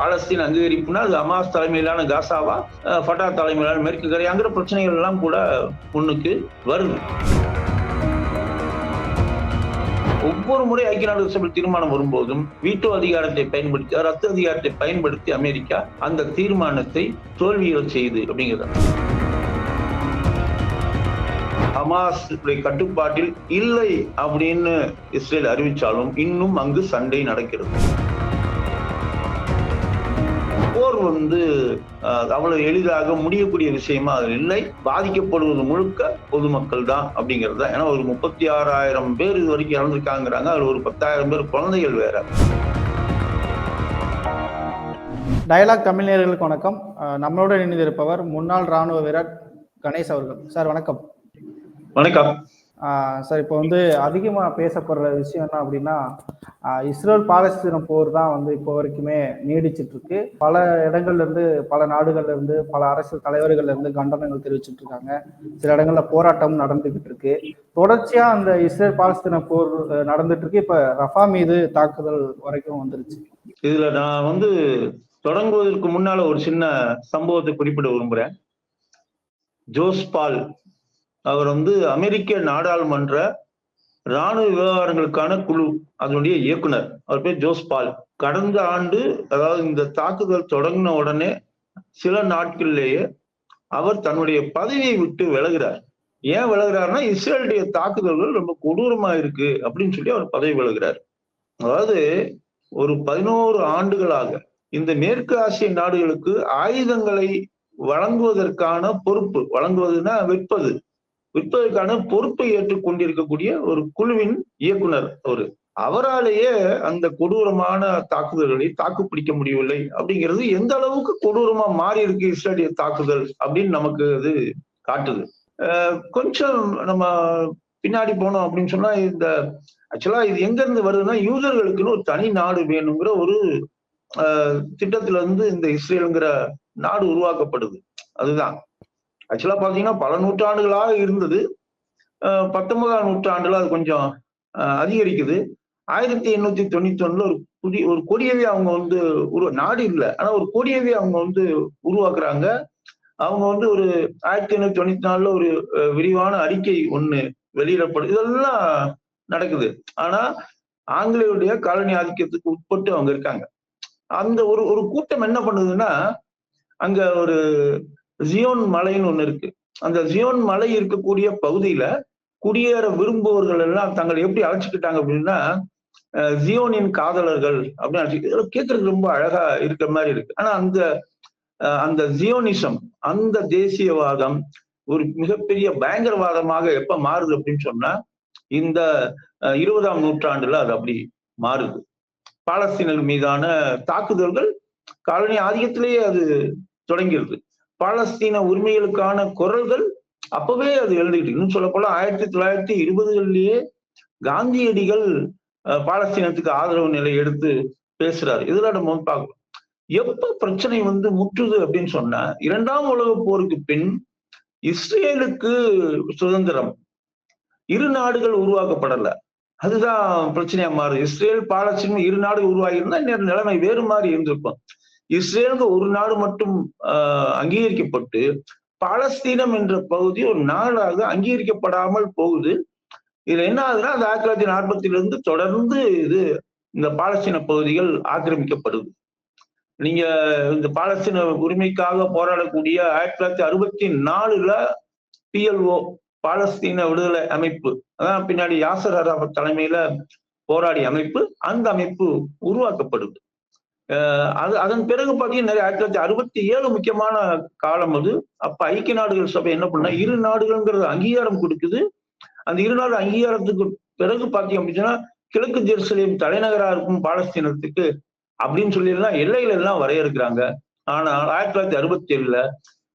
பாலஸ்தீன் அங்கீகரிப்புனா அது அமாஸ் தலைமையிலான காசாவா ஃபட்டா தலைமையிலான மேற்கு கரையாங்கிற பிரச்சனைகள் எல்லாம் கூட முன்னுக்கு வருது. ஒவ்வொரு முறை ஐக்கிய நாடுகள் சபை தீர்மானம் வரும்போதும் வீட்டோ அதிகாரத்தை பயன்படுத்தி ரத்து அதிகாரத்தை பயன்படுத்தி அமெரிக்கா அந்த தீர்மானத்தை தோல்விகள் செய்யுது அப்படிங்கிறது. ஹமாஸ் கட்டுப்பாட்டில் இல்லை அப்படின்னு இஸ்ரேல் அறிவிச்சாலும் இன்னும் அங்கு சண்டை நடக்கிறது. போர் வந்து அவ்வளவு எளிதாக முடியக்கூடிய விஷயமா அது இல்லை. பாதிக்கப்படுவது முழுக்க பொதுமக்கள் தான் அப்படிங்கிறது தான். ஏன்னா ஒரு முப்பத்தி ஆறாயிரம் பேர் இது வரைக்கும் இறந்துருக்காங்கிறாங்க. அதுல ஒரு பத்தாயிரம் பேர் குழந்தைகள் வேற. டயலாக் தமிழர்களுக்கு வணக்கம். நம்மளோட இணைந்திருப்பவர் முன்னாள் ராணுவ வீரர் கணேஷ் அவர்கள். சார் வணக்கம். வணக்கம். சார் இப்போ வந்து அதிகமாக பேசப்படுற விஷயம் என்ன அப்படின்னா இஸ்ரேல் பாலஸ்தீனம் போர் தான் வந்து இப்போ வரைக்குமே நீடிச்சிட்டு இருக்கு. பல இடங்கள்ல இருந்து பல நாடுகள்ல இருந்து பல அரசியல் தலைவர்கள்ல இருந்து கண்டனங்கள் தெரிவிச்சிட்டு இருக்காங்க. சில இடங்கள்ல போராட்டம் நடந்துகிட்டு இருக்கு. தொடர்ச்சியா அந்த இஸ்ரேல் பாலஸ்தீன போர் நடந்துட்டு இருக்கு. இப்ப ரஃபா மீது தாக்குதல் வரைக்கும் வந்துருச்சு. இதுல நான் வந்து தொடங்குவதற்கு முன்னால ஒரு சின்ன சம்பவத்தை குறிப்பிட விரும்புறேன். ஜோஸ்பால் அவர் வந்து அமெரிக்க நாடாளுமன்ற இராணுவ விவகாரங்களுக்கான குழு அதனுடைய இயக்குனர். அவர் பேர் ஜோஸ் பால். கடந்த ஆண்டு அதாவது இந்த தாக்குதல் தொடங்கின உடனே சில நாட்களிலேயே அவர் தன்னுடைய பதவியை விட்டு விலகிறார். ஏன் விலகிறாருன்னா இஸ்ரேலுடைய தாக்குதல்கள் ரொம்ப கொடூரமா இருக்கு அப்படின்னு சொல்லி அவர் பதவி விலகிறார். அதாவது ஒரு பதினோரு ஆண்டுகளாக இந்த மேற்கு ஆசிய நாடுகளுக்கு ஆயுதங்களை வழங்குவதற்கான பொறுப்பு வழங்குவதுன்னா விற்பது விற்பதற்கான பொறுப்பை ஏற்றுக்கொண்டிருக்கக்கூடிய ஒரு குழுவின் இயக்குனர் அவரு. அவராலேயே அந்த கொடூரமான தாக்குதல்களை தாக்கு பிடிக்க முடியவில்லை அப்படிங்கிறது எந்த அளவுக்கு கொடூரமா மாறி இருக்கு இஸ்ரேலிய தாக்குதல் அப்படின்னு நமக்கு அது காட்டுது. கொஞ்சம் நம்ம பின்னாடி போனோம் அப்படின்னு சொன்னா இந்த ஆக்சுவலா இது எங்க இருந்து வருதுன்னா யூதர்களுக்குன்னு ஒரு தனி நாடு வேணுங்கிற ஒரு திட்டத்துல இருந்து இந்த இஸ்ரேலுங்கிற நாடு உருவாக்கப்படுது. அதுதான். ஆக்சுவலா பாத்தீங்கன்னா பல நூற்றாண்டுகளாக இருந்தது. பத்தொன்பதாம் நூற்றாண்டுல அது கொஞ்சம் அதிகரிக்குது. ஆயிரத்தி எண்ணூத்தி தொண்ணூத்தி ஒண்ணுல ஒரு புதிய ஒரு கொடியவே அவங்க வந்து உரு நாடு இல்லை. ஆனா ஒரு கொடியவே அவங்க வந்து உருவாக்குறாங்க. அவங்க வந்து ஒரு ஆயிரத்தி எண்ணூத்தி தொண்ணூத்தி நாலுல ஒரு விரிவான அறிக்கை ஒண்ணு வெளியிடப்படும் இதெல்லாம் நடக்குது. ஆனா ஆங்கிலேயருடைய காலனி ஆதிக்கத்துக்கு உட்பட்டு அவங்க இருக்காங்க. அந்த ஒரு ஒரு கூட்டம் என்ன பண்ணுதுன்னா அங்க ஒரு ஜியோன் மலைன்னு ஒண்ணு இருக்கு. அந்த ஜியோன் மலை இருக்கக்கூடிய பகுதியில குடியேற விரும்புவர்கள் எல்லாம் தங்களை எப்படி அழைச்சிக்கிட்டாங்க அப்படின்னா ஜியோனின் காதலர்கள் அப்படின்னு கேட்கறதுக்கு ரொம்ப அழகா இருக்கிற மாதிரி இருக்கு. ஆனா அந்த அந்த ஜியோனிசம் அந்த தேசியவாதம் ஒரு மிகப்பெரிய பயங்கரவாதமாக எப்ப மாறுது அப்படின்னு சொன்னா இந்த இருபதாம் நூற்றாண்டுல அது அப்படி மாறுது. பாலஸ்தீனர்கள் மீதான தாக்குதல்கள் காலனி ஆதிக்கத்திலேயே அது தொடங்கிடுது. பாலஸ்தீன உரிமைகளுக்கான குரல்கள் அப்பவே அது எழுதிட்டு இன்னும் சொல்ல போல ஆயிரத்தி தொள்ளாயிரத்தி இருபதுகளிலேயே காந்தியடிகள் பாலஸ்தீனத்துக்கு ஆதரவு நிலை எடுத்து பேசுறாரு. இதுல நம்ம பார்க்கலாம் எப்ப பிரச்சனை வந்து முற்றுது அப்படின்னு சொன்னா இரண்டாம் உலக போருக்கு பின் இஸ்ரேலுக்கு சுதந்திரம். இரு நாடுகள் உருவாக்கப்படல. அதுதான் பிரச்சனையா மாறுது. இஸ்ரேல் பாலஸ்தீன் இரு நாடுகள் உருவாகியிருந்தா நிலைமை வேறு மாதிரி இருந்திருக்கும். இஸ்ரேலுக்கு ஒரு நாடு மட்டும் அங்கீகரிக்கப்பட்டு பாலஸ்தீனம் என்ற பகுதி ஒரு நாடாக அங்கீகரிக்கப்படாமல் போகுது. இதுல என்ன ஆகுதுன்னா அது ஆயிரத்தி தொள்ளாயிரத்தி நாற்பத்தில இருந்து தொடர்ந்து இது இந்த பாலஸ்தீன பகுதிகள் ஆக்கிரமிக்கப்படுது. நீங்க இந்த பாலஸ்தீன உரிமைக்காக போராடக்கூடிய ஆயிரத்தி தொள்ளாயிரத்தி அறுபத்தி நாலுல பிஎல்ஓ பாலஸ்தீன விடுதலை அமைப்பு அதான் பின்னாடி யாசர் அராபத் தலைமையில போராடிய அமைப்பு அந்த அமைப்பு உருவாக்கப்படுது. அது அதன் பிறகு பார்த்தீங்கன்னா நிறைய ஆயிரத்தி தொள்ளாயிரத்தி அறுபத்தி ஏழு முக்கியமான காலம் அது. அப்ப ஐக்கிய நாடுகள் சபை என்ன பண்ணா இரு நாடுகள்ங்கிறது அங்கீகாரம் கொடுக்குது. அந்த இரு நாடு அங்கீகாரத்துக்கு பிறகு பார்த்தீங்க அப்படின்னா கிழக்கு ஜெருசலேம் தலைநகரா இருக்கும் பாலஸ்தீனத்துக்கு அப்படின்னு சொல்லி எல்லாம் எல்லையில எல்லாம் வரையறுக்கிறாங்க. ஆனால் ஆயிரத்தி தொள்ளாயிரத்தி அறுபத்தி ஏழுல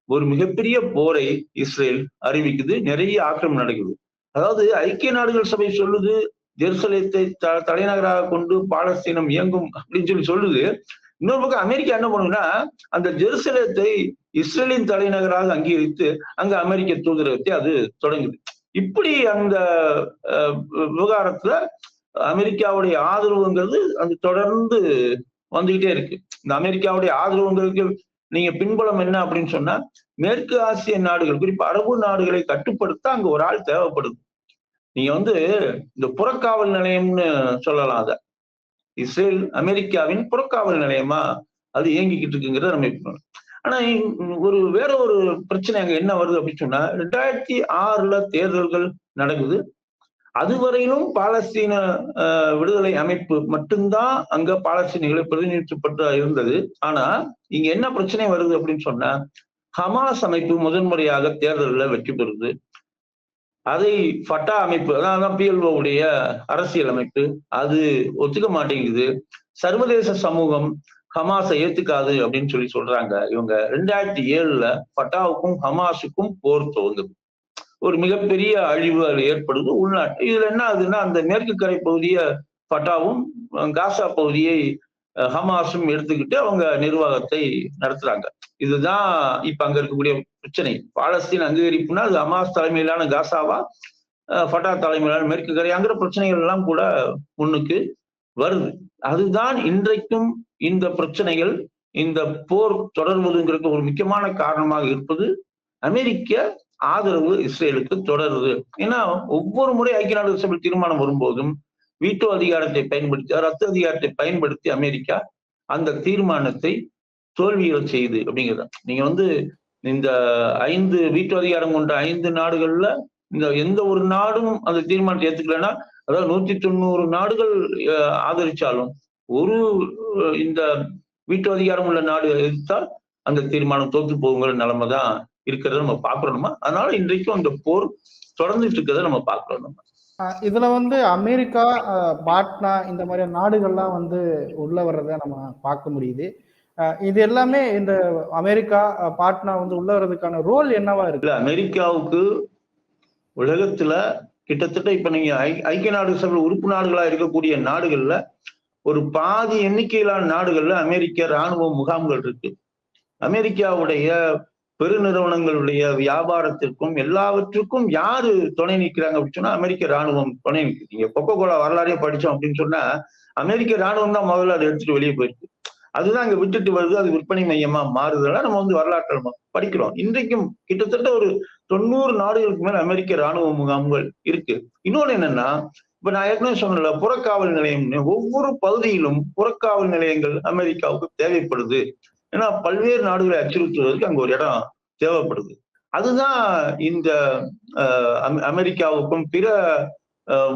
ஒரு மிகப்பெரிய போரை இஸ்ரேல் அறிவிக்குது. நிறைய ஆக்கிரமம் நடக்குது. அதாவது ஐக்கிய நாடுகள் சபை சொல்லுது ஜெருசலேத்தை த தலைநகராக கொண்டு பாலஸ்தீனம் இயங்கும் அப்படின்னு சொல்லி சொல்லுது. இன்னொரு பக்கம் அமெரிக்கா என்ன பண்ணுன்னா அந்த ஜெருசலேத்தை இஸ்ரேலின் தலைநகராக அங்கீகரித்து அங்க அமெரிக்க தூதரகத்தை அது தொடங்குது. இப்படி அந்த விவகாரத்துல அமெரிக்காவுடைய ஆதரவுங்கிறது அது தொடர்ந்து வந்துகிட்டே இருக்கு. இந்த அமெரிக்காவுடைய ஆதரவுங்களுக்கு நீங்க பின்புலம் என்ன அப்படின்னு சொன்னா மேற்கு ஆசிய நாடுகள் குறிப்பா அரபு நாடுகளை கட்டுப்படுத்த அங்க ஒரு ஆள் தேவைப்படுது. நீங்க வந்து இந்த புறக்காவல் நிலையம்னு சொல்லலாம் அதை. இஸ்ரேல் அமெரிக்காவின் புறக்காவல் நிலையமா? அது இயங்கிக்கிட்டு இருக்குங்கிறத நம்ம ஆனா ஒரு வேற ஒரு பிரச்சனை அங்க என்ன வருது அப்படின்னு சொன்னா ரெண்டாயிரத்தி ஆறுல தேர்தல்கள் நடக்குது. அதுவரையிலும் பாலஸ்தீன விடுதலை அமைப்பு மட்டும்தான் அங்க பாலஸ்தீனிகளை பிரதிநிதித்துவப்பட்டு இருந்தது. ஆனா இங்க என்ன பிரச்சனை வருது அப்படின்னு சொன்னா ஹமாஸ் அமைப்பு முதன்முறையாக தேர்தலில் வெற்றி பெறுது. அதை ஃபட்டா அமைப்பு அதான் பிஎல்ஓ உடைய அரசியல் அமைப்பு அது ஒத்துக்க மாட்டேங்குது. சர்வதேச சமூகம் ஹமாஸை ஏத்துக்காது அப்படின்னு சொல்லி சொல்றாங்க. இவங்க ரெண்டாயிரத்தி ஏழுல ஃபட்டாவுக்கும் ஹமாஸுக்கும் போர் துவங்குது. ஒரு மிகப்பெரிய அழிவு அதில் ஏற்படுது உள்நாட்டு. இதுல என்ன ஆகுதுன்னா அந்த மேற்கு கரை பகுதியை ஃபட்டாவும் காசா பகுதியை ஹமாஸும் எடுத்துக்கிட்டு அவங்க நிர்வாகத்தை நடத்துறாங்க. இதுதான் இப்ப அங்க இருக்கக்கூடிய பிரச்சனை. பாலஸ்தீன் அங்கீகரிப்புனா அது ஹமாஸ் தலைமையிலான காசாவா ஃபட்டா தலைமையிலான மேற்கு கரையாங்கிற பிரச்சனைகள் எல்லாம் கூட முன்னுக்கு வருது. அதுதான் இன்றைக்கும் இந்த பிரச்சனைகள் இந்த போர் தொடர்வதுங்கிறது ஒரு முக்கியமான காரணமாக இருப்பது அமெரிக்க ஆதரவு இஸ்ரேலுக்கு தொடருது. ஏன்னா ஒவ்வொரு முறை ஐக்கிய நாடு சபை தீர்மானம் வரும்போதும் வீட்டோ அதிகாரத்தை பயன்படுத்தி ரத்த அதிகாரத்தை பயன்படுத்தி அமெரிக்கா அந்த தீர்மானத்தை தோல்வியல் செய்யுது அப்படிங்கிறது. நீங்க வந்து இந்த ஐந்து வீட்டு அதிகாரம் கொண்ட ஐந்து நாடுகள்ல இந்த எந்த ஒரு நாடும் அந்த தீர்மானத்தை ஏத்துக்கலைன்னா அதாவது நூத்தி தொண்ணூறு நாடுகள் அஹ், ஆதரிச்சாலும் ஒரு இந்த வீட்டு அதிகாரம் உள்ள நாடு எதிர்த்தால் அந்த தீர்மானம் தோத்து போகுங்கிற நிலைமை தான் இருக்கிறத நம்ம பாக்குறோமா அதனால இன்றைக்கும் அந்த போர் தொடர்ந்துட்டு இருக்கிறத நம்ம பார்க்கிறோம் நம்ம. அஹ் இதுல வந்து அமெரிக்கா அஹ் பாட்னா இந்த மாதிரி நாடுகள்லாம் வந்து உள்ள வர்றதை நம்ம பார்க்க முடியுது. அஹ் இது எல்லாமே இந்த அமெரிக்கா அஹ் பாட்னா வந்து உள்ள வர்றதுக்கான ரோல் என்னவா இருக்கு? இல்ல அமெரிக்காவுக்கு உலகத்துல கிட்டத்தட்ட இப்ப நீங்க ஐ- ஐக்கிய நாடு சபை உறுப்பு நாடுகளா இருக்கக்கூடிய நாடுகள்ல ஒரு பாதி எண்ணிக்கையிலான நாடுகள்ல அமெரிக்க ராணுவ முகாம்கள் இருக்கு. அமெரிக்காவுடைய பெருநிறுவனங்களுடைய வியாபாரத்திற்கும் எல்லாவற்றுக்கும் யாரு துணை நிற்கிறாங்க அப்படின்னு சொன்னா அமெரிக்க ராணுவம் துணை நிற்குது நீங்க கொக்கோ கோலா வரலாறே படிச்சோம் அப்படின்னு சொன்னா அமெரிக்க ராணுவம் தான் முதல்ல அதை எடுத்துட்டு வெளியே போயிருக்கு அதுதான் அங்க விட்டுட்டு வருது அது விற்பனை மையமா மாறுதுன்னா நம்ம வந்து வரலாற்றை படிக்கிறோம். இன்றைக்கும் கிட்டத்தட்ட ஒரு தொண்ணூறு நாடுகளுக்கு மேல அமெரிக்க ராணுவ முகாம்கள் இருக்கு. இன்னொன்னு என்னன்னா இப்ப நான் ஏற்கனவே சொன்னல புறக்காவல் நிலையம்னு ஒவ்வொரு பகுதியிலும் புறக்காவல் நிலையங்கள் அமெரிக்காவுக்கு தேவைப்படுது. ஏன்னா பல்வேறு நாடுகளை அச்சுறுத்துவதற்கு அங்க ஒரு இடம் தேவைப்படுது. அதுதான் இந்த அமெரிக்காவுக்கும் பிற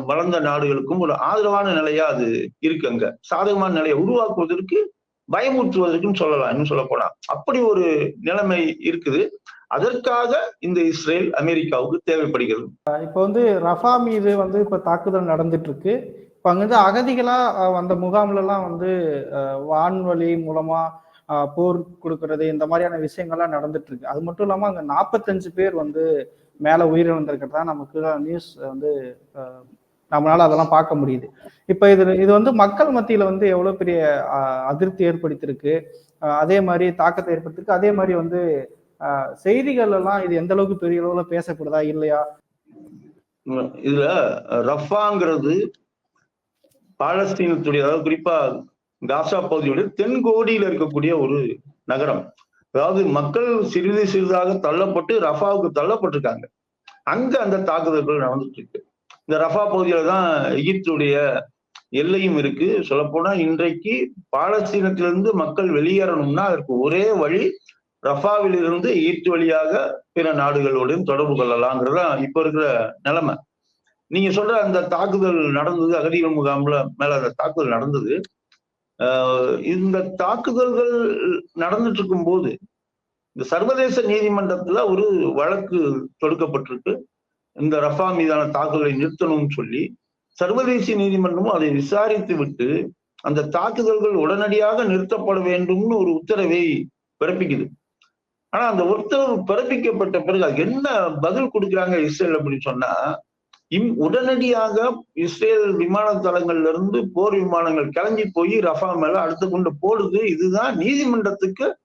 வளர்ந்த நாடுகளுக்கும் ஒரு ஆதரவான நிலையா அது இருக்கு அங்க. சாதகமான நிலையை உருவாக்குவதற்கு பயமுறுத்துவதற்குன்னு சொல்லலாம் இன்னும் சொல்ல போனா. அப்படி ஒரு நிலைமை இருக்குது. அதற்காக இந்த இஸ்ரேல் அமெரிக்காவுக்கு தேவைப்படுகிறது. இப்போ வந்து ரஃபா மீது வந்து இப்ப தாக்குதல் நடந்துட்டு இருக்கு இப்ப அங்கிருந்து அகதிகளா வந்த முகாம்ல எல்லாம் வந்து வான்வழி மூலமா போர் கொடுக்கறது இந்த மாதிரியான விஷயங்கள்லாம் நடந்துட்டு இருக்கு அது மட்டும் இல்லாமல் அங்கே நாற்பத்தஞ்சு பேர் வந்து மேல உயிரிழந்திருக்கிறதா நமக்கு நியூஸ் வந்து நம்மளால அதெல்லாம் பார்க்க முடியுது. இப்போ இது இது வந்து மக்கள் மத்தியில் வந்து எவ்வளோ பெரிய அதிருப்தி ஏற்படுத்தியிருக்கு. அதே மாதிரி தாக்கத்தை ஏற்படுத்திருக்கு அதே மாதிரி வந்து செய்திகள் எல்லாம் இது எந்த அளவுக்கு பெரிய அளவுல பேசப்படுதா இல்லையா? இதுல ரஃபாங்கிறது பாலஸ்தீனத்துடைய அதாவது குறிப்பா காசா பகுதியுடைய தென்கோடியில் இருக்கக்கூடிய ஒரு நகரம். அதாவது மக்கள் சிறிது சிறிதாக தள்ளப்பட்டு ரஃபாவுக்கு தள்ளப்பட்டிருக்காங்க. அங்க அந்த தாக்குதல்கள் நடந்துட்டு இருக்கு இந்த ரஃபா பகுதியில தான் எகிப்துடைய எல்லையும் இருக்கு. சொல்லப்போனா இன்றைக்கு பாலஸ்தீனத்திலிருந்து மக்கள் வெளியேறணும்னா அதற்கு ஒரே வழி ரஃபாவிலிருந்து எகிப்து வழியாக பிற நாடுகளோடையும் தொடர்பு கொள்ளலாங்கிறதா இப்ப இருக்கிற நிலைமை. நீங்க சொல்ற அந்த தாக்குதல் நடந்தது அகதிகள் முகாம்ல மேல அந்த தாக்குதல் நடந்தது இந்த தாக்குதல்கள் நடந்துட்டு இருக்கும் போது இந்த சர்வதேச நீதிமன்றத்துல ஒரு வழக்கு தொடுக்கப்பட்டிருக்கு. இந்த ரஃபா மீதான தாக்குதலை நிறுத்தணும்னு சொல்லி சர்வதேச நீதிமன்றமும் அதை விசாரித்து விட்டு அந்த தாக்குதல்கள் உடனடியாக நிறுத்தப்பட வேண்டும்னு ஒரு உத்தரவை பிறப்பிக்குது. ஆனா அந்த உத்தரவு பிறப்பிக்கப்பட்ட பிறகு அதுக்கு என்ன பதில் கொடுக்குறாங்க இஸ்ரேல் அப்படின்னு சொன்னா இம் உடனடியாக இஸ்ரேல் விமான தளங்கள்ல இருந்து போர் விமானங்கள் கிளம்பி போய் ரஃபா மேல அடுத்து கொண்டு போடுது. இதுதான் நீதிமன்றத்துக்கு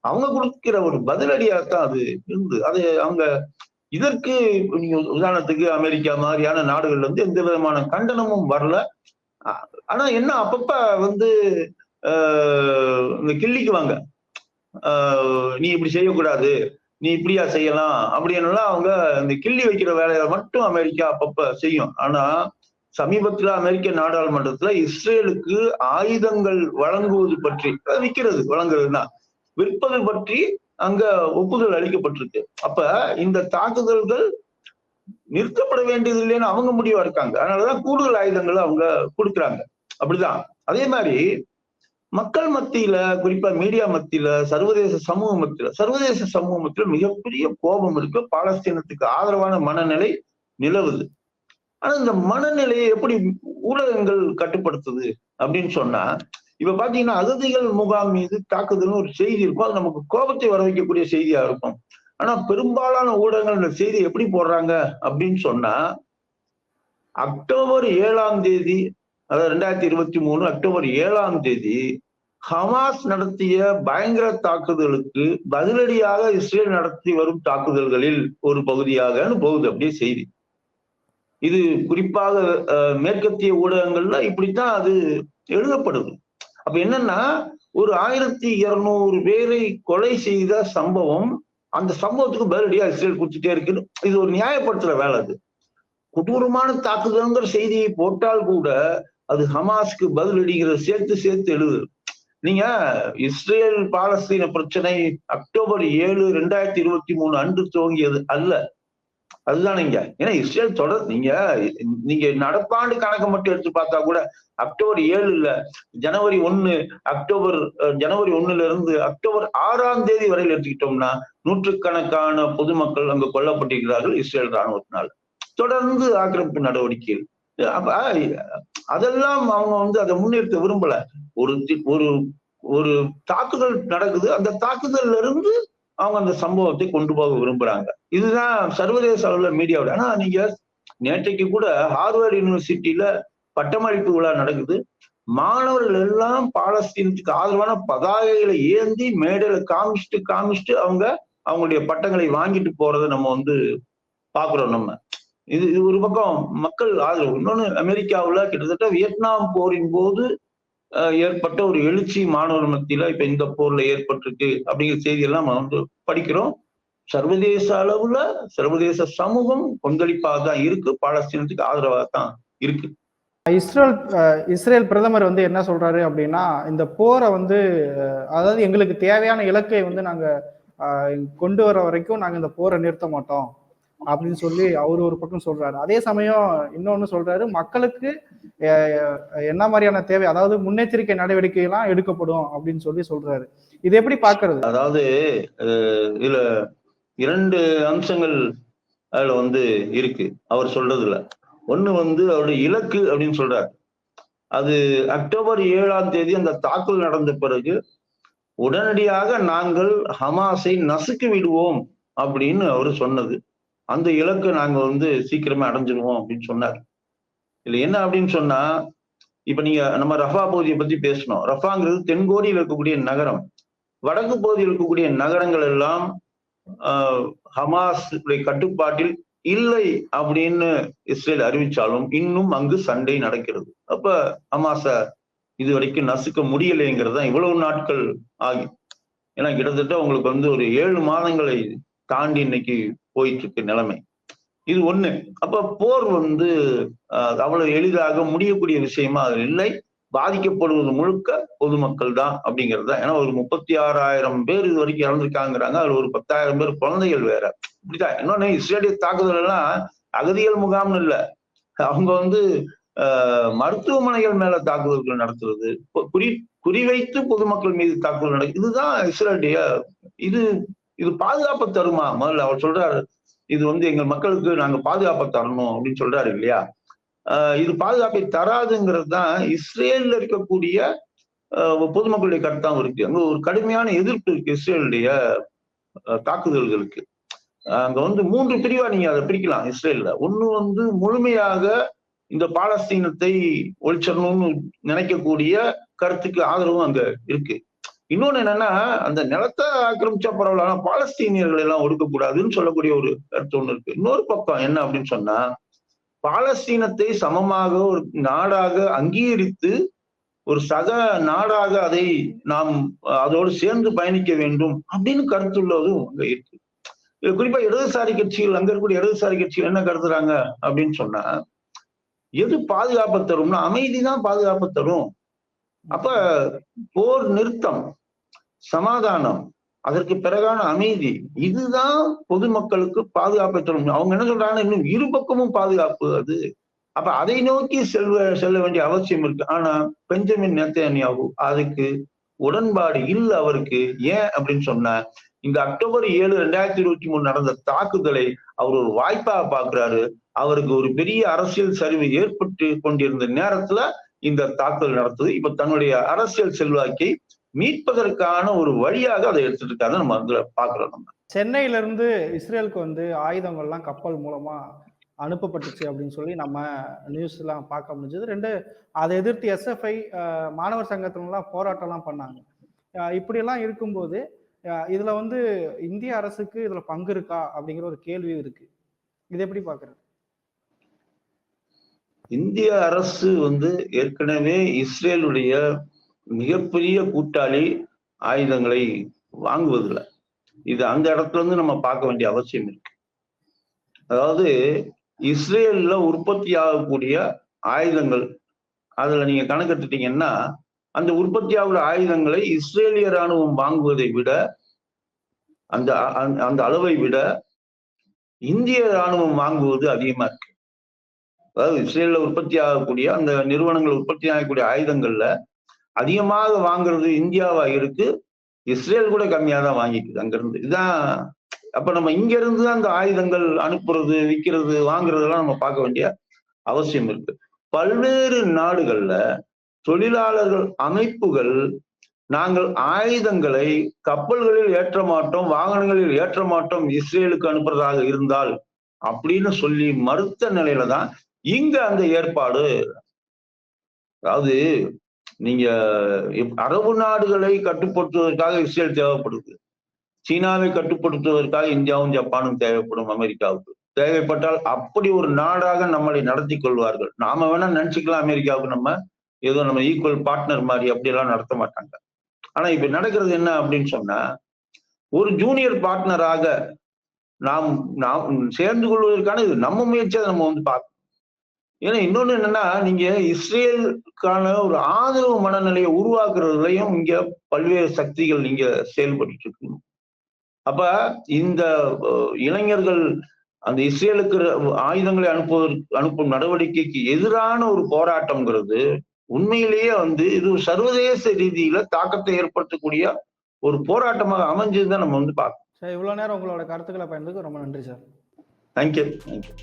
அவங்க கொடுக்கிற ஒரு பதிலடியாகத்தான் அது இருந்து. அது அவங்க இதற்கு நீங்க உதாரணத்துக்கு அமெரிக்கா மாதிரியான நாடுகள்ல இருந்து எந்த விதமான கண்டனமும் வரல. ஆனா என்ன அப்பப்ப வந்து ஆஹ் இந்த கிள்ளிக்குவாங்க. ஆஹ் நீ இப்படி செய்யக்கூடாது. நீ இப்படியா செய்யலாம்? அப்படின்னுலாம் அவங்க இந்த கிள்ளி வைக்கிற வேலையை மட்டும் அமெரிக்கா அப்பப்ப செய்யும். ஆனா சமீபத்துல அமெரிக்க நாடாளுமன்றத்துல இஸ்ரேலுக்கு ஆயுதங்கள் வழங்குவது பற்றி விற்கிறது வழங்குறதுன்னா விற்பது பற்றி அங்க ஒப்புதல் அளிக்கப்பட்டிருக்கு. அப்ப இந்த தாக்குதல்கள் நிறுத்தப்பட வேண்டியது இல்லைன்னு அவங்க முடிவா இருக்காங்க. அதனாலதான் கூடுதல் ஆயுதங்களை அவங்க கொடுக்குறாங்க. அப்படிதான். அதே மாதிரி மக்கள் மத்தியில குறிப்பா மீடியா மத்தியில சர்வதேச சமூக மத்தியில சர்வதேச சமூக மத்தியில மிகப்பெரிய கோபம் இருக்கு. பாலஸ்தீனத்துக்கு ஆதரவான மனநிலை நிலவுது. ஆனா இந்த மனநிலையை எப்படி ஊடகங்கள் கட்டுப்படுத்துது அப்படின்னு சொன்னா இப்ப பாத்தீங்கன்னா அகதிகள் முகாம் மீது தாக்குதல்னு ஒரு செய்தி இருக்கும். அது நமக்கு கோபத்தை வர வைக்கக்கூடிய செய்தியா இருக்கும். ஆனா பெரும்பாலான ஊடகங்கள் இந்த செய்தி எப்படி போடுறாங்க அப்படின்னு சொன்னா அக்டோபர் ஏழாம் தேதி அதாவது ரெண்டாயிரத்தி இருபத்தி மூணு அக்டோபர் ஏழாம் தேதி ஹமாஸ் நடத்திய பயங்கர தாக்குதலுக்கு பதிலடியாக இஸ்ரேல் நடத்தி வரும் தாக்குதல்களில் ஒரு பகுதியாக போகுது அப்படியே செய்தி. இது குறிப்பாக மேற்கத்திய ஊடகங்கள்ல இப்படித்தான் அது எழுதப்படுது. அப்ப என்னன்னா ஒரு ஆயிரத்தி இருநூறு பேரை கொலை செய்த சம்பவம் அந்த சம்பவத்துக்கு பதிலடியா இஸ்ரேல் கொடுத்துட்டே இருக்கு. இது ஒரு நியாயப்படுத்துற வேலை அது. கொடூரமான தாக்குதல்ங்கிற செய்தியை போட்டால் கூட அது ஹமாஸ்க்கு பதிலடிங்கிற சேர்த்து சேர்த்து எழுது. நீங்க இஸ்ரேல் பாலஸ்தீன பிரச்சனை அக்டோபர் ஏழு ரெண்டாயிரத்தி இருபத்தி மூணு அன்று துவங்கியது அல்ல. அதுதானேங்க ஏன்னா இஸ்ரேல் தொடர் நீங்க நீங்க நடப்பாண்டு கணக்கு மட்டும் எடுத்து பார்த்தா கூட அக்டோபர் ஏழு இல்ல ஜனவரி ஒண்ணு அக்டோபர் அஹ், ஜனவரி ஒண்ணுல இருந்து அக்டோபர் ஆறாம் தேதி வரையில் எடுத்துக்கிட்டோம்னா நூற்றுக்கணக்கான பொதுமக்கள் அங்கு கொல்லப்பட்டிருக்கிறார்கள் இஸ்ரேல் ராணுவத்தினால் தொடர்ந்து ஆக்கிரமிப்பு நடவடிக்கைகள். அதெல்லாம் அவங்க வந்து அதை முன்னிறுத்த விரும்பல. ஒரு தி- ஒரு ஒரு தாக்குதல் நடக்குது. அந்த தாக்குதல்ல இருந்து அவங்க அந்த சம்பவத்தை கொண்டு போக விரும்புறாங்க. இதுதான் சர்வதேச அளவுல மீடியாவோட. ஆனா நீங்க நேற்றைக்கு கூட ஹார்வர்ட் யூனிவர்சிட்டியில பட்டமளிப்பு விழா நடக்குது. மாணவர்கள் எல்லாம் பாலஸ்தீனத்துக்கு ஆதரவான பதாகைகளை ஏந்தி மேடையில காமிச்சிட்டு காமிச்சிட்டு அவங்க அவங்களுடைய பட்டங்களை வாங்கிட்டு போறதை நம்ம வந்து பாக்குறோம் நம்ம. இது இது ஒரு பக்கம் மக்கள் ஆதரவு. இன்னொன்று அமெரிக்காவில் கிட்டத்தட்ட வியட்நாம் போரின் போது ஏற்பட்ட ஒரு எழுச்சி மாணவர் மத்தியில இப்ப இந்த போர்ல ஏற்பட்டிருக்கு அப்படிங்கிற செய்தியெல்லாம் நம்ம வந்து படிக்கிறோம். சர்வதேச அளவுல சர்வதேச சமூகம் கொந்தளிப்பாக தான் இருக்கு. பாலஸ்தீனத்துக்கு ஆதரவாக தான் இருக்கு. இஸ்ரேல் இஸ்ரேல் பிரதமர் வந்து என்ன சொல்றாரு அப்படின்னா இந்த போரை வந்து அதாவது எங்களுக்கு தேவையான இலக்கை வந்து நாங்க கொண்டு வர வரைக்கும் நாங்க இந்த போரை நிறுத்த மாட்டோம். அப்படின்னு சொல்லி அவர் ஒரு பக்கம் சொல்றாரு. அதே சமயம் இன்னொன்னு சொல்றாரு மக்களுக்கு என்ன மாதிரியான தேவை அதாவது முன்னெச்சரிக்கை நடவடிக்கை எல்லாம் எடுக்கப்படும் அப்படின்னு சொல்லி சொல்றாரு. இது எப்படி பாக்குறது? அதாவது இதுல இரண்டு அம்சங்கள் அதுல வந்து இருக்கு. அவர் சொல்றதுல. ஒண்ணு வந்து அவருடைய இலக்கு அப்படின்னு சொல்றாரு. அது அக்டோபர் ஏழாம் தேதி அந்த தாக்குதல் நடந்த பிறகு உடனடியாக நாங்கள் ஹமாஸை நசுக்கி விடுவோம் அப்படின்னு அவர் சொன்னது. அந்த இலக்கு நாங்க வந்து சீக்கிரமே அடைஞ்சிருவோம் அப்படின்னு சொன்னார். இதுல என்ன அப்படின்னு சொன்னா இப்ப நீங்க நம்ம ரஃபா பகுதியை பத்தி பேசணும். ரஃபாங்கிறது தென்கோடியில் இருக்கக்கூடிய நகரம். வடக்கு பகுதியில் இருக்கக்கூடிய நகரங்கள் எல்லாம் ஆஹ், ஹமாஸ் கட்டுப்பாட்டில் இல்லை அப்படின்னு இஸ்ரேல் அறிவிச்சாலும் இன்னும் அங்கு சண்டை நடக்கிறது. அப்ப ஹமாஸ இது வரைக்கும் நசுக்க முடியலைங்கிறது தான் இவ்வளவு நாட்கள் ஆகி. ஏன்னா கிட்டத்தட்ட உங்களுக்கு வந்து ஒரு ஏழு மாதங்களை தாண்டி இன்னைக்கு போயிட்டு இருக்கு நிலைமை. இது ஒண்ணு. அப்ப போர் வந்து அவ்வளவு எளிதாக முடியக்கூடிய விஷயமா அது இல்லை. பாதிக்கப்படுவது முழுக்க பொதுமக்கள் தான் அப்படிங்கிறது தான். ஏன்னா ஒரு முப்பத்தி ஆறாயிரம் பேர் இது வரைக்கும் இறந்துருக்காங்கிறாங்க அதுல ஒரு பத்தாயிரம் பேர் குழந்தைகள் வேற. இப்படிதான். இன்னொன்னு இஸ்ரேலிய தாக்குதல் எல்லாம் அகதிகள் முகாம்னு இல்ல. அவங்க வந்து ஆஹ், மருத்துவமனைகள் மேல தாக்குதல்கள் நடத்துறது குறி குறிவைத்து பொதுமக்கள் மீது தாக்குதல் நடக்குது. இதுதான் இஸ்ரேலிய இது இது பாதுகாப்பு தருமா? முதல்ல அவர் சொல்றாரு இது வந்து எங்கள் மக்களுக்கு நாங்க பாதுகாப்பை தரணும் அப்படின்னு சொல்றாரு இல்லையா? இது பாதுகாப்பை தராதுங்கிறது தான் இஸ்ரேல்ல இருக்கக்கூடிய பொதுமக்களுடைய கருத்தாகவும் இருக்கு. அங்க ஒரு கடுமையான எதிர்ப்பு இருக்கு இஸ்ரேலுடைய தாக்குதல்களுக்கு. அங்கே அங்க வந்து மூன்று பிரிவா நீங்க அதை பிரிக்கலாம் இஸ்ரேல்ல. ஒண்ணு வந்து முழுமையாக இந்த பாலஸ்தீனத்தை ஒழிச்சிடணும்னு நினைக்கக்கூடிய கருத்துக்கு ஆதரவும் அங்க இருக்கு. இன்னொன்னு என்னன்னா அந்த நிலத்தை ஆக்கிரமிச்சா பரவாயில்ல ஆனா பாலஸ்தீனியர்கள் எல்லாம் ஒடுக்கக்கூடாதுன்னு சொல்லக்கூடிய ஒரு கருத்து ஒண்ணு இருக்கு. இன்னொரு பக்கம் என்ன அப்படின்னு சொன்னா பாலஸ்தீனத்தை சமமாக ஒரு நாடாக அங்கீகரித்து ஒரு சக நாடாக அதை நாம் அதோடு சேர்ந்து பயணிக்க வேண்டும் அப்படின்னு கருத்துள்ளதும் அங்க இருக்கு. இது குறிப்பா இடதுசாரி கட்சிகள் அங்க இருக்கக்கூடிய இடதுசாரி கட்சிகள் என்ன கருதுறாங்க அப்படின்னு சொன்னா எது பாதுகாப்பு தரும்னா அமைதி தான் பாதுகாப்பு தரும். அப்ப போர் நிறுத்தம் சமாதானம் அதற்கு பிறகான அமைதி இதுதான் பொதுமக்களுக்கு பாதுகாப்பை தரும். அவங்க என்ன சொல்றாங்கன்னா இன்னும் இரு பக்கமும் பாதுகாப்பு அது. அப்ப அதை நோக்கி செல்வ செல்ல வேண்டிய அவசியம் இருக்கு. ஆனா பெஞ்சமின் நேத்தனியாகு அதுக்கு உடன்பாடு இல்லை அவருக்கு. ஏன் அப்படின்னு சொன்னா இந்த அக்டோபர் ஏழு ரெண்டாயிரத்தி இருபத்தி மூணு நடந்த தாக்குதலை அவர் ஒரு வாய்ப்பாக பாக்குறாரு அவருக்கு ஒரு பெரிய அரசியல் சரிவு ஏற்பட்டு கொண்டிருந்த நேரத்துல இந்த தாக்குதல் நடத்துது இப்ப தன்னுடைய அரசியல் செல்வாக்கை மீட்பதற்கான ஒரு வழியாக அதை எடுத்துட்டு இருக்காங்க நம்ம வந்து பாக்குறோம் நம்ம. சென்னையில இருந்து இஸ்ரேலுக்கு வந்து ஆயுதங்கள்லாம் கப்பல் மூலமா அனுப்பப்பட்டுச்சு அப்படின்னு சொல்லி நம்ம நியூஸ் எல்லாம் பார்க்க முடிஞ்சது. ரெண்டு அதை எதிர்த்து எஸ்எஃப்ஐ மாணவர் சங்கத்தினலாம் போராட்டம்லாம் பண்ணாங்க. இப்படியெல்லாம் இருக்கும்போது இதுல வந்து இந்திய அரசுக்கு இதுல பங்கு இருக்கா அப்படிங்கிற ஒரு கேள்வி இருக்கு. இது எப்படி பாக்குறது இந்திய அரசு வந்து ஏற்கனவே இஸ்ரேலுடைய மிகப்பெரிய கூட்டாளி ஆயுதங்களை வாங்குவதில்லை. இது அந்த இடத்துல இருந்து நம்ம பார்க்க வேண்டிய அவசியம் இருக்கு. அதாவது இஸ்ரேல்ல உற்பத்தி ஆகக்கூடிய ஆயுதங்கள் அதுல நீங்க கணக்கெடுத்துட்டீங்கன்னா அந்த உற்பத்தி ஆகிற ஆயுதங்களை இஸ்ரேலிய ராணுவம் வாங்குவதை விட அந்த அந்த- அந்த அளவை விட இந்திய ராணுவம் வாங்குவது அதிகமா இருக்கு. அதாவது இஸ்ரேலில் உற்பத்தி ஆகக்கூடிய அந்த நிறுவனங்கள் உற்பத்தி ஆகக்கூடிய ஆயுதங்கள்ல அதிகமாக வாங்குறது இந்தியாவா இருக்கு? இஸ்ரேல் கூட கம்மியா தான் வாங்கிக்குது அங்கிருந்து இதான் அப்ப நம்ம இங்க இருந்து அந்த ஆயுதங்கள் அனுப்புறது விற்கிறது வாங்குறதெல்லாம் நம்ம பார்க்க வேண்டிய அவசியம் இருக்கு. பல்வேறு நாடுகள்ல தொழிலாளர்கள் அமைப்புகள் நாங்கள் ஆயுதங்களை கப்பல்களில் ஏற்ற மாட்டோம் வாகனங்களில் ஏற்ற மாட்டோம் இஸ்ரேலுக்கு அனுப்புறதாக இருந்தால் அப்படின்னு சொல்லி மறுத்த நிலையில தான் இங்க அந்த ஏற்பாடு. அதாவது நீங்க அரபு நாடுகளை கட்டுப்படுத்துவதற்காக இஸ்ரேல் தேவைப்படுது. சீனாவை கட்டுப்படுத்துவதற்காக இந்தியாவும் ஜப்பானும் தேவைப்படும் அமெரிக்காவுக்கு. தேவைப்பட்டால் அப்படி ஒரு நாடாக நம்மளை நடத்தி கொள்வார்கள். நாம வேணா நினைச்சுக்கலாம் அமெரிக்காவுக்கு நம்ம. ஏதோ நம்ம ஈக்குவல் பார்ட்னர் மாதிரி அப்படியெல்லாம் நடத்த மாட்டாங்க. ஆனா இப்ப நடக்கிறது என்ன அப்படின்னு சொன்னா ஒரு ஜூனியர் பார்ட்னராக நாம் நாம் சேர்ந்து கொள்வதற்கான இது நம்ம முயற்சியை நம்ம வந்து பார்க்கணும். ஏன்னா இன்னொன்னு என்னன்னா நீங்க இஸ்ரேலுக்கான ஒரு ஆதரவு மனநிலையை உருவாக்குறதுலயும் இங்க பல்வேறு சக்திகள் இங்க செயல்பட்டு இருக்கு அப்ப இந்த இளைஞர்கள் அந்த இஸ்ரேலுக்கு ஆயுதங்களை அனுப்புவதற்கு அனுப்பும் நடவடிக்கைக்கு எதிரான ஒரு போராட்டம்ங்கிறது உண்மையிலேயே வந்து இது சர்வதேச ரீதியில தாக்கத்தை ஏற்படுத்தக்கூடிய ஒரு போராட்டமாக அமைஞ்சதுதான் நம்ம வந்து பார்க்கணும். சார் இவ்வளவு நேரம் உங்களோட கருத்துக்களை பயந்ததுக்கு ரொம்ப நன்றி சார். Thank you thank you